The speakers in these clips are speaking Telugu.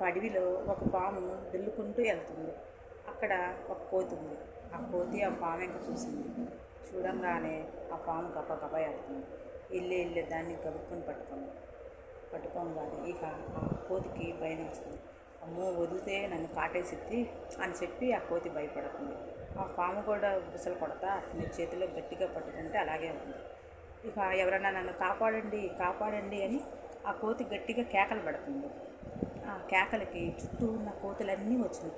ఒక అడవిలో ఒక పాము దుల్లుకుంటూ వెళ్తుంది. అక్కడ ఒక కోతి ఉంది. ఆ కోతి ఆ పాము ఇంకా చూసింది. చూడంగానే ఆ పాము గప్ప గబ వెళ్తుంది. వెళ్ళి వెళ్ళి దాన్ని గబుక్కుని పట్టుకుంది. పట్టుకోగానే ఇక ఆ కోతికి భయం వేస్తుంది. అమ్మో వదిలితే నన్ను కాటేసిద్ది అని చెప్పి ఆ కోతి భయపడుతుంది. ఆ పాము కూడా బుసలు కొడతా నీ చేతిలో గట్టిగా పట్టుకుంటే అలాగే ఉంది. ఇక ఎవరైనా నన్ను కాపాడండి కాపాడండి అని ఆ కోతి గట్టిగా కేకలు పడుతుంది. ఆ కేకలకి చుట్టూ ఉన్న కోతులన్నీ వచ్చినాయి.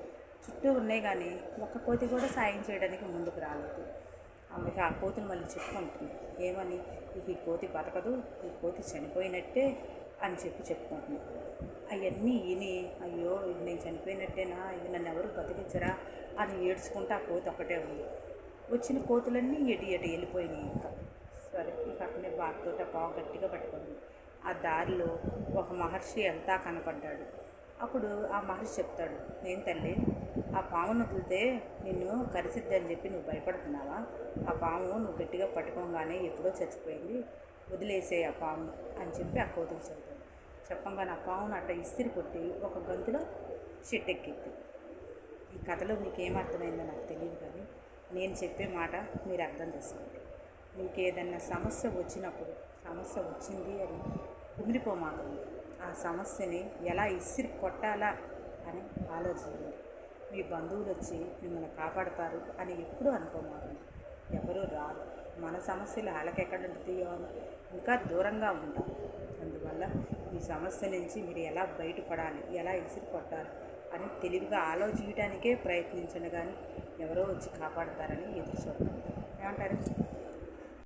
చుట్టూ ఉన్నాయి కానీ ఒక్క కోతి కూడా సాయం చేయడానికి ముందుకు రాలేదు. ఆమెకి ఆ కోతిని మళ్ళీ చెప్పుకుంటుంది ఏమని? ఈ కోతి బతకదు ఈ కోతి చనిపోయినట్టే అని చెప్పి చెప్పుకుంటుంది అవన్నీ విని అయ్యో నేను చనిపోయినట్టేనా? ఇది నన్ను ఎవరు బతికించరా? అని ఏడ్చుకుంటే ఆ కోతి ఒకటే ఉంది. వచ్చిన కోతులన్నీ ఎటు ఎటు వెళ్ళిపోయినాయి ఇంకా. సరే ఇక అక్కడే బాధతో పావు గట్టిగా పట్టుకుంది. ఆ దారిలో ఒక మహర్షి అంతా కనపడ్డాడు. అప్పుడు ఆ మహర్షి చెప్తాడు నేను తల్లి ఆ పామును వదిలితే నిన్ను కరిసిద్దని చెప్పి నువ్వు భయపడుతున్నావా? ఆ పాము నువ్వు గట్టిగా పట్టుకోగానే ఎప్పుడో చచ్చిపోయింది వదిలేసే ఆ పాము అని చెప్పి ఆ కోతులు చెప్తాడు చెప్పంగానే ఆ పామును అట్ట ఇస్తిరి కొట్టి ఒక గంతులో చెట్టెక్కింది ఈ కథలో మీకు అర్థమైందో నాకు తెలియదు కానీ నేను చెప్పే మాట మీరు అర్థం చేసుకోండి. మీకు ఏదన్నా సమస్య వచ్చినప్పుడు సమస్య వచ్చింది అని కుమిరిపోమాకండి ఆ సమస్యని ఎలా ఇసిరి కొట్టాలా అని ఆలోచించండి. మీ బంధువులు వచ్చి మిమ్మల్ని కాపాడతారు అని ఎప్పుడూ అనుకోమాకండి. ఎవరూ రారు. మన సమస్యలు వాళ్ళకెక్కడ ఉంటాయో అని ఇంకా దూరంగా ఉంటారు. అందువల్ల ఈ సమస్య నుంచి మీరు ఎలా బయటపడాలి ఎలా ఇసిరి కొట్టాలి అని తెలివిగా ఆలోచించడానికే ప్రయత్నించండి కానీ ఎవరో వచ్చి కాపాడతారని ఎదురు చూడండి ఏమంటారు?